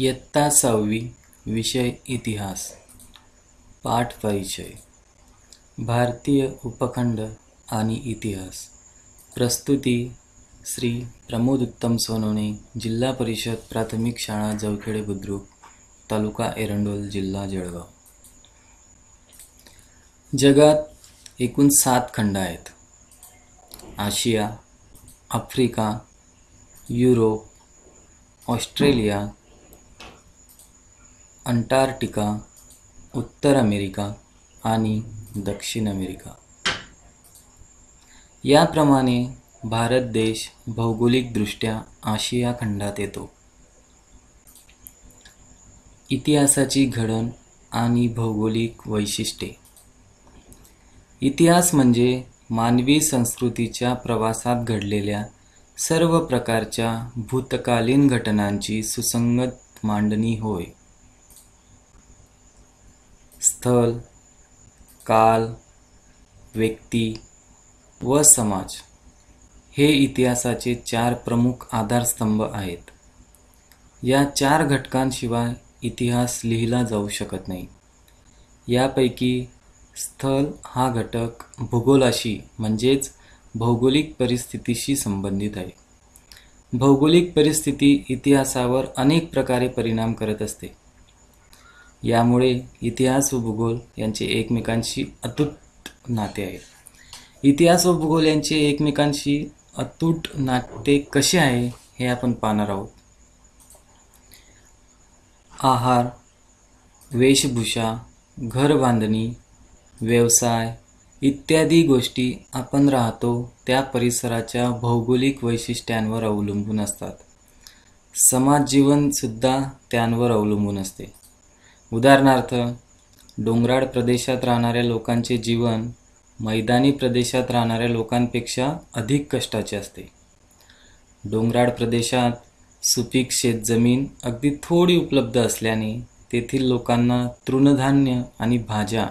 इयत्ता सहावी विषय इतिहास पाठ परिचय. भारतीय उपखंड आणि इतिहास. प्रस्तुती श्री प्रमोद उत्तम सोनवणे जिल्हा परिषद प्राथमिक शाळा जवखेडे बुद्रुक तालुका एरंडोल जिल्हा जळगाव. जगात एकूण सात खंड आहेत. Asia Africa Europe Australia Antarctica उत्तर अमेरिका आणि दक्षिण अमेरिका. याप्रमाणे भारत देश भौगोलिकदृष्ट्या आशिया खंडात येतो. इतिहासाची घडण आणि भौगोलिक वैशिष्ट्ये. इतिहास म्हणजे मानवी संस्कृतीच्या प्रवासात घडलेल्या सर्व प्रकारच्या भूतकालीन घटनांची सुसंगत मांडणी होय. स्थल काल व्यक्ती व समाज हे इतिहासाचे चार प्रमुख आधारस्तंभ आहेत. या चार घटकांशिवाय इतिहास लिहिला जाऊ शकत नाही. यापैकी स्थल हा घटक भूगोलाशी म्हणजेच भौगोलिक परिस्थितीशी संबंधित आहे. भौगोलिक परिस्थिती इतिहासावर अनेक प्रकारे परिणाम करत असते. यामुळे इतिहास व भूगोल यांचे एकमेकांशी अतूट नाते आहे इतिहास व भूगोल यांचे एकमेकांशी अतूट नाते कसे आहे हे आपण पाहणार आहोत. आहार वेशभूषा घर बांधणी व्यवसाय इत्यादी गोष्टी आपण राहतो त्या परिसराच्या भौगोलिक वैशिष्ट्यांवर अवलंबून असतात. समाज जीवनसुद्धा त्यांवर अवलंबून असते. उदाहरणार्थ डोंगराळ प्रदेशात राहणाऱ्या लोकांचे जीवन मैदानी प्रदेशात राहणाऱ्या लोकांपेक्षा अधिक कष्टाचे असते. डोंगराळ प्रदेशात सुपीक शेतजमीन अगदी थोडी उपलब्ध असल्याने तेथील लोकांना तृणधान्य आणि भाज्या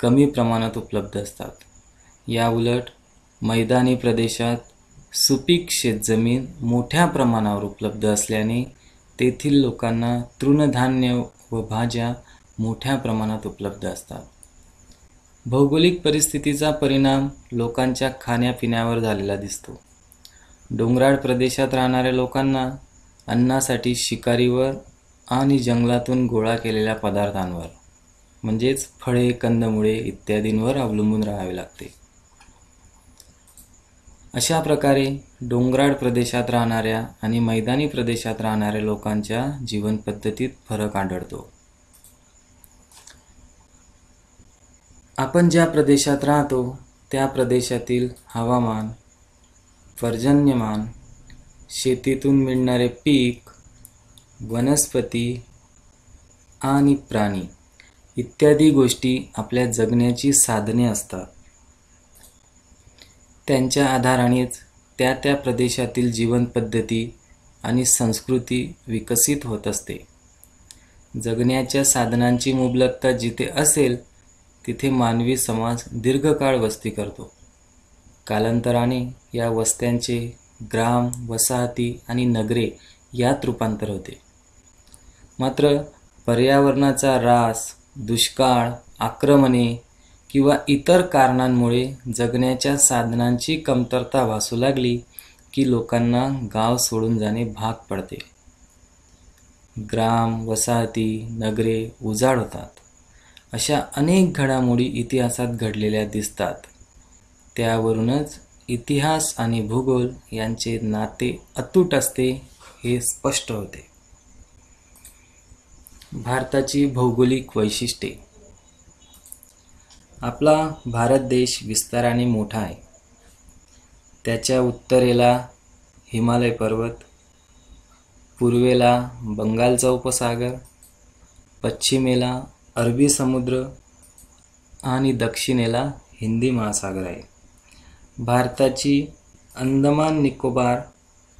कमी प्रमाणात उपलब्ध असतात. या उलट मैदानी प्रदेशात सुपीक शेतजमीन मोठ्या प्रमाणावर उपलब्ध असल्याने तेथील लोकांना तृणधान्य व भाज्या मोठ्या प्रमाणात उपलब्ध असतात. भौगोलिक परिस्थितीचा परिणाम लोकांच्या खाण्यापिण्यावर झालेला दिसतो. डोंगराळ प्रदेशात राहणाऱ्या लोकांना अन्नासाठी शिकारीवर आणि जंगलातून गोळा केलेल्या पदार्थांवर म्हणजेच फळे कंदमुळे इत्यादींवर अवलंबून राहावे लागते. अशा प्रकारे डोंगराळ प्रदेशात राहणाऱ्या आणि मैदानी प्रदेशात राहणाऱ्या लोकांच्या जीवनपद्धतीत फरक आढळतो. आपण ज्या प्रदेशात राहतो त्या प्रदेशातील हवामान पर्जन्यमान शेतीतून मिळणारे पीक वनस्पती आणि प्राणी इत्यादी गोष्टी आपल्या जगण्याची साधने असतात. त्यांच्या आधारानेच त्या त्या प्रदेशातील जीवनपद्धती आणि संस्कृती विकसित होत असते. जगण्याच्या साधनांची मुबलकता जिथे असेल तिथे मानवी समाज दीर्घकाळ वस्ती करतो. कालांतराने या वस्त्यांचे ग्राम वसाहती आणि नगरे यात रूपांतर होते. मात्र पर्यावरणाचा ऱ्हास दुष्काळ आक्रमणे किंवा इतर कारणांमुळे जगण्याच्या साधनांची कमतरता भासू लागली की लोकांना गाव सोडून जाणे भाग पडते. ग्राम वसाहती नगरे उजाड होतात. अशा अनेक घडामोडी इतिहासात घडलेल्या दिसतात. त्यावरूनच इतिहास आणि भूगोल यांचे नाते अतूट असते हे स्पष्ट होते. भारताची भौगोलिक वैशिष्ट्ये. आपला भारत देश विस्ताराने मोठा आहे. त्याच्या उत्तरेला हिमालय पर्वत पूर्वेला बंगालचा उपसागर पश्चिमेला अरबी समुद्र आणि दक्षिणेला हिंदी महासागर आहे. भारताची अंदमान निकोबार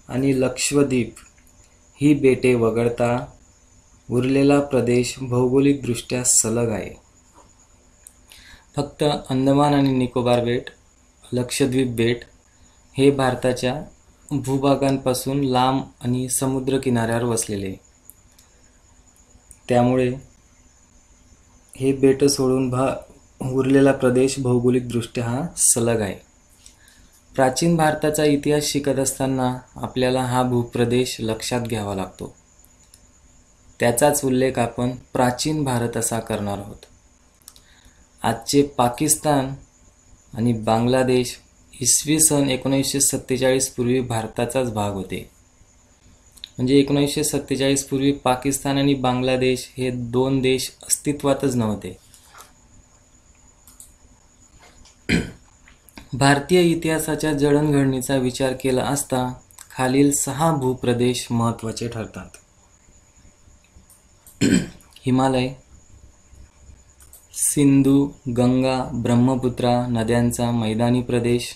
आणि लक्षद्वीप ही बेटे वगळता उरलेला प्रदेश भौगोलिकदृष्ट्या सलग आहे. फक्त अंदमान आणि निकोबार बेट लक्षद्वीप बेट हे भारताच्या भूभागांपासून लांब आणि समुद्र किनाऱ्यावर वसलेले. त्यामुळे हे बेट सोडून भा उरलेला प्रदेश भौगोलिकदृष्ट्या हा सलग आहे. प्राचीन भारताचा इतिहास शिकत असताना आपल्याला हा भूप्रदेश लक्षात घ्यावा लागतो. त्याचाच उल्लेख आपण प्राचीन भारत असा करणार आहोत. आजचे पाकिस्तान आणि बांगलादेश इसवी सन एकोणीसशे सत्तेचाळीस पूर्वी भारताचाच भाग होते. म्हणजे एकोणीसशे सत्तेचाळीस पूर्वी पाकिस्तान आणि बांगलादेश हे दोन देश अस्तित्वातच नव्हते. भारतीय इतिहासाच्या जडणघडणीचा विचार केला असता खालील सहा भूप्रदेश महत्त्वाचे ठरतात. हिमालय सिंधू गंगा ब्रह्मपुत्रा नद्यांचा मैदानी प्रदेश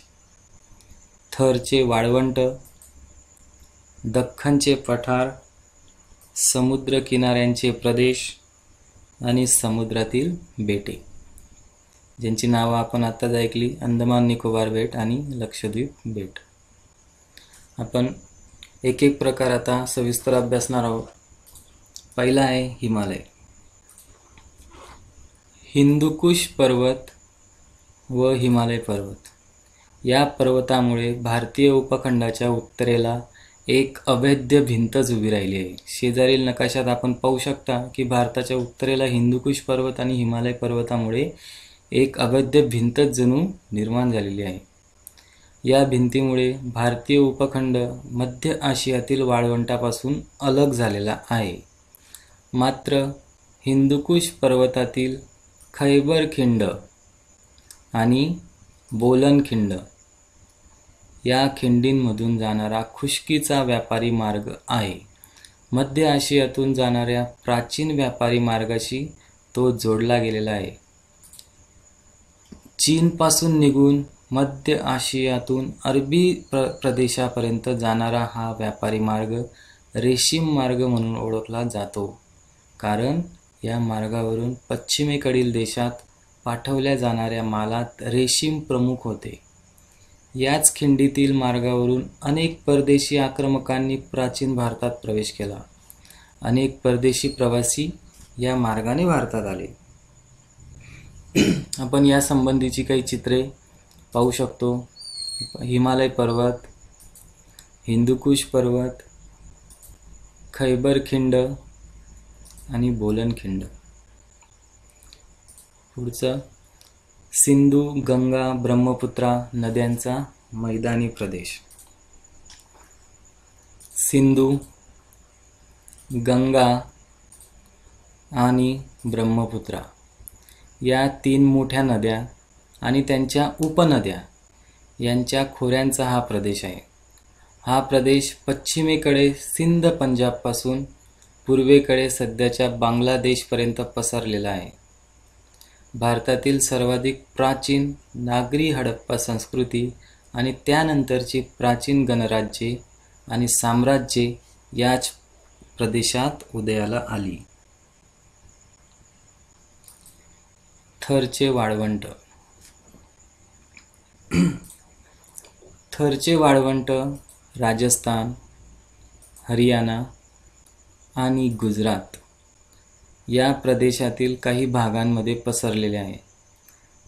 थरचे वाळवंट दख्खनचे पठार समुद्रकिनाऱ्यांचे प्रदेश आणि समुद्रातील बेटे. ज्यांची नावं आपण आत्ताच ऐकली अंदमान निकोबार बेट आणि लक्षद्वीप बेट. आपण एक एक प्रकार आता सविस्तर अभ्यासणार आहोत. पहिला आहे हिमालय. हिंदुकुश पर्वत व हिमालय पर्वत. या पर्वतामुळे भारतीय उपखंडाच्या उत्तरेला एक अवैध भिंतच उभी राहिली आहे. शेजारील नकाशात आपण पाहू शकता की भारताच्या उत्तरेला हिंदुकुश पर्वत आणि हिमालय पर्वतामुळे एक अवैध भिंतच जणू निर्माण झालेली आहे. या भिंतीमुळे भारतीय उपखंड मध्य आशियातील वाळवंटापासून अलग झालेला आहे. मात्र हिंदुकुश पर्वतातील खैबर खिंड आणि बोलन खिंड. या खिंडींमधून जाणारा खुशकीचा व्यापारी मार्ग आहे. मध्य आशियातून जाणाऱ्या प्राचीन व्यापारी मार्गाशी तो जोडला गेलेला आहे. चीनपासून निघून मध्य आशियातून अरबी प्र प्रदेशापर्यंत जाणारा हा व्यापारी मार्ग रेशीम मार्ग म्हणून ओळखला जातो. कारण या मार्गावरून पश्चिमेकडील देशात पाठवल्या जाणाऱ्या मालात रेशीम प्रमुख होते. याच खिंडीतील मार्गावरून अनेक परदेशी आक्रमकांनी प्राचीन भारतात प्रवेश केला. अनेक परदेशी प्रवासी या मार्गाने भारतात आले. आपण या संबंधीची काही चित्रे पाहू शकतो. हिमालय पर्वत हिंदुकुश पर्वत खैबर खिंड आणि बोलनखिंड. पुढचं सिंधू गंगा ब्रह्मपुत्रा नद्यांचा मैदानी प्रदेश. सिंधू गंगा आणि ब्रह्मपुत्रा. या तीन मोठ्या नद्या आणि त्यांच्या उपनद्या यांच्या खोऱ्यांचा हा प्रदेश आहे. हा प्रदेश पश्चिमेकडे सिंध पंजाबपासून पूर्वेकडे सध्याच्या बांगलादेशपर्यंत पसरलेला आहे. भारतातील सर्वाधिक प्राचीन नागरी हडप्पा संस्कृती आणि त्यानंतरची प्राचीन गणराज्ये आणि साम्राज्ये याच प्रदेशात उदयाला आली. थरचे वाळवंट. थरचे वाळवंट राजस्थान हरियाणा आणि गुजरात या प्रदेशातील काही भागांमध्ये पसरलेले आहे.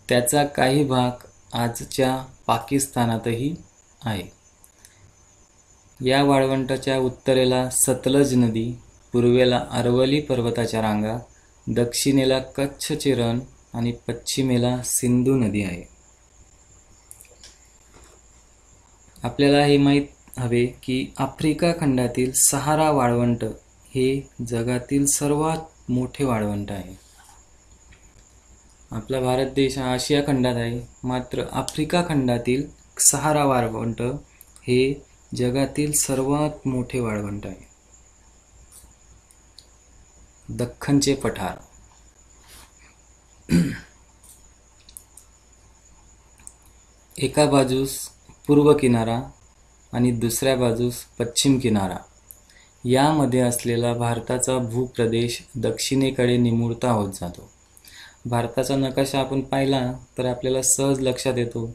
त्याचा काही भाग आजच्या पाकिस्तानातही आहे. या वाळवंटाच्या उत्तरेला सतलज नदी पूर्वेला अरवली पर्वताच्या रांगा दक्षिणेला कच्छचे रण आणि पश्चिमेला सिंधू नदी आहे. आपल्याला हे माहीत हवे की आफ्रिका खंडातील सहारा वाळवंट हे जगातील सर्वात मोठे वाळवंट आहे. आपला भारत देश हा आशिया खंडात आहे. मात्र आफ्रिका खंडातील सहारा वाळवंट हे जगातील सर्वात मोठे वाळवंट आहे. दख्खनचे पठार. एका बाजूस पूर्व किनारा आणि दुसऱ्या बाजूस पश्चिम किनारा. यामध्ये असलेला भारताचा भूप्रदेश दक्षिणेकडे निमुळता होत जातो. भारताचा नकाशा आपण पाहिला तर आपल्याला सहज लक्षात येतो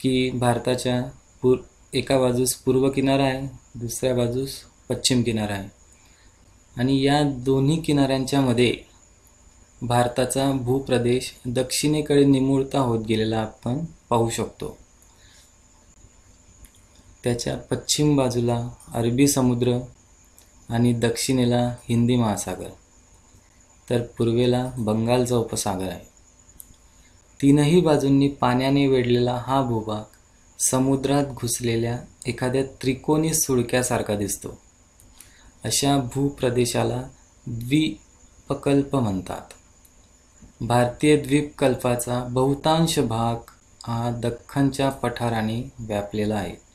की भारताच्या पूर एका बाजूस पूर्व किनारा आहे दुसऱ्या बाजूस पश्चिम किनारा आहे. आणि या दोन्ही किनाऱ्यांच्या मध्ये भारताचा भूप्रदेश दक्षिणेकडे निमुळता होत गेलेला आपण पाहू शकतो. त्याच्या पश्चिम बाजूला अरबी समुद्र आणि दक्षिणेला हिंदी महासागर तर पूर्वेला बंगालचा उपसागर आहे. तीनही बाजूंनी पाण्याने वेढलेला हा भूभाग समुद्रात घुसलेल्या एखाद्या त्रिकोणी सुळक्यासारखा दिसतो. अशा भूप्रदेशाला द्वीपकल्प म्हणतात. भारतीय द्वीपकल्पाचा बहुतांश भाग हा दख्खनच्या पठाराने व्यापलेला आहे.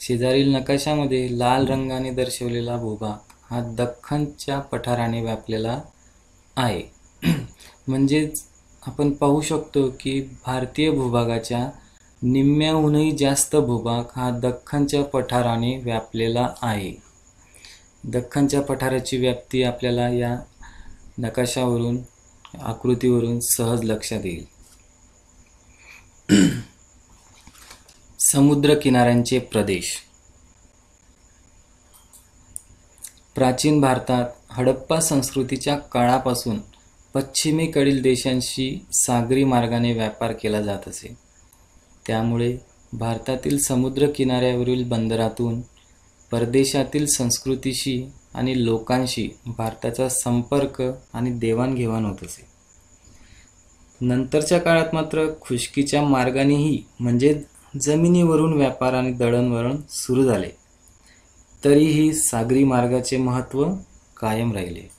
शेजारील नकाशामध्ये लाल रंगाने दर्शवलेला भूभाग हा दख्खनच्या पठाराने व्यापलेला आहे. म्हणजेच आपण पाहू शकतो की भारतीय भूभागाच्या निम्म्याहूनही जास्त भूभाग हा दख्खनच्या पठाराने व्यापलेला आहे. दख्खनच्या पठाराची व्याप्ती आपल्याला या नकाशावरून आकृतीवरून सहज लक्षात येईल. समुद्र किनाऱ्यांचे प्रदेश. प्राचीन भारतात हडप्पा संस्कृतीच्या काळापासून पश्चिमेकडील देशांशी सागरी मार्गाने व्यापार केला जात असे. त्यामुळे भारतातील समुद्र किनाऱ्यावरील बंदरातून परदेशातील संस्कृतीशी आणि लोकांशी भारताचा संपर्क आणि देवाणघेवाण होत असे. नंतरच्या काळात मात्र खुशकीच्या मार्गानेही म्हणजे जमिनीवरून व्यापार आणि दळणवळण सुरू झाले. तरीही सागरी मार्गाचे महत्त्व कायम राहिले.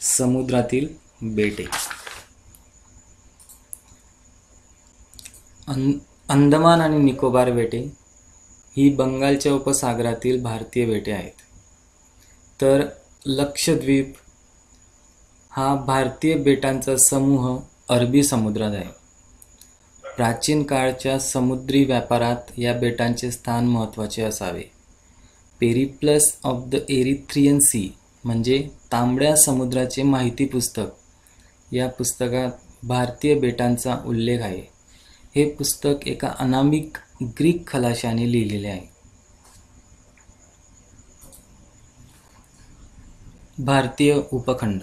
समुद्रातील बेटे. अं अंदमान आणि निकोबार बेटे ही बंगालच्या उपसागरातील भारतीय बेटे आहेत. तर लक्षद्वीप हा भारतीय बेटांचा समूह अरबी समुद्रात आहे. प्राचीन काळच्या समुद्री व्यापारात या बेटांचे स्थान महत्त्वाचे असावे. Periplus of the Erythraean Sea म्हणजे तांबड्या समुद्राचे माहिती पुस्तक. या पुस्तकात भारतीय बेटांचा उल्लेख आहे. हे पुस्तक एका अनामिक ग्रीक खलाशाने लिहिलेले आहे. भारतीय उपखंड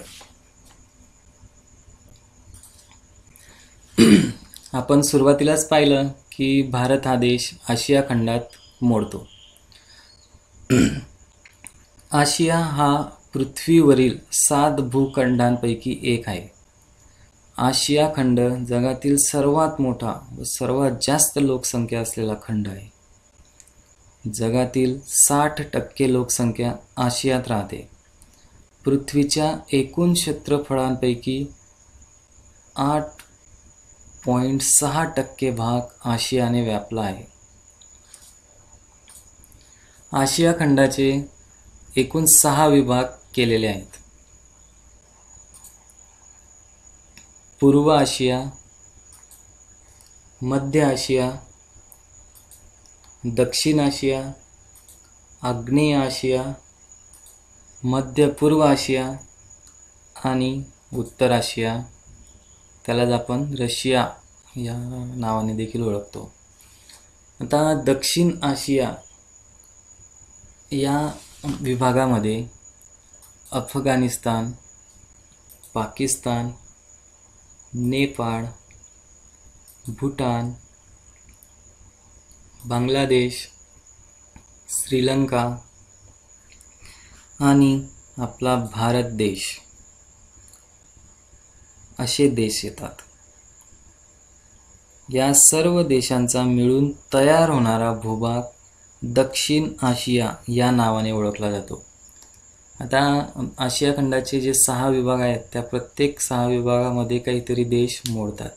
आपण सुरुवातीलाच पाहिलं की भारत हा देश आशिया खंडात मोडतो. आशिया हा पृथ्वीवरील सात भूखंडांपैकी एक आहे. आशिया खंड जगातील सर्वात मोठा व सर्वात जास्त लोकसंख्या असलेला खंड आहे. जगातील साठ टक्के लोकसंख्या आशियात राहते. पृथ्वीच्या एकूण क्षेत्रफळांपैकी आठ पॉईंट सहा टक्के भाग आशियाने व्यापला आहे. आशिया खंडाचे एकूण सहा विभाग केलेले आहेत. पूर्व आशिया मध्य आशिया दक्षिण आशिया आग्नेय आशिया मध्य पूर्व आशिया आणि उत्तर आशिया. त्यालाच आपण रशिया या नावाने देखील ओळखतो. आता दक्षिण आशिया या विभागामध्ये अफगाणिस्तान पाकिस्तान नेपाळ भूटान बांगलादेश श्रीलंका आणि आपला भारत देश. असे देश येतात. या सर्व देशांचा मिळून तयार होणारा भूभाग दक्षिण आशिया या नावाने ओळखला जातो. आता आशिया खंडाचे जे सहा विभाग आहेत त्या प्रत्येक सहा विभागामध्ये काहीतरी देश मोडतात.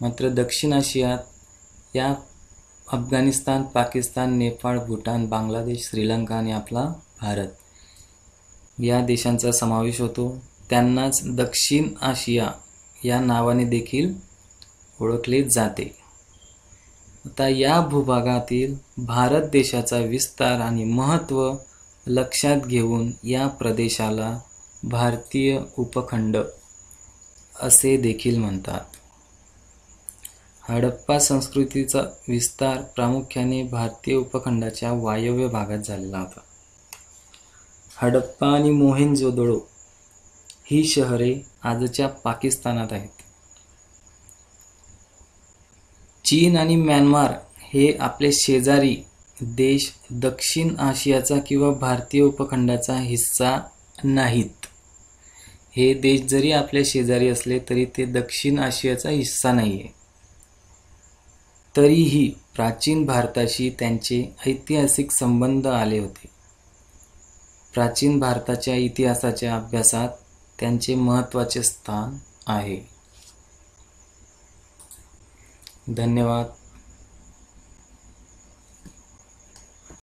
मात्र दक्षिण आशियात या अफगाणिस्तान पाकिस्तान नेपाळ भूटान बांगलादेश श्रीलंका आणि आपला भारत या देशांचा समावेश होतो. त्यांनाच दक्षिण आशिया या नावाने देखील ओळखले जाते. आता या भूभागातील भारत देशाचा विस्तार आणि महत्त्व लक्षात घेऊन या प्रदेशाला भारतीय उपखंड असे देखील म्हणतात. हडप्पा संस्कृतीचा विस्तार प्रामुख्याने भारतीय उपखंडाच्या वायव्य भागात झालेला होता. हडप्पा आणि मोहेंजोदडो ही शहरे आजच्या पाकिस्तानात आहेत. चीन आणि म्यानमार हे आपले शेजारी देश दक्षिण आशियाचा किंवा भारतीय उपखंडाचा हिस्सा नाहीत. हे देश जरी आपल्या शेजारी असले तरी ते दक्षिण आशियाचा हिस्सा नाही आहे तरीही प्राचीन भारताशी त्यांचे ऐतिहासिक संबंध आले होते. प्राचीन भारताच्या इतिहासाच्या अभ्यासात त्यांचे महत्त्वाचे स्थान आहे. धन्यवाद.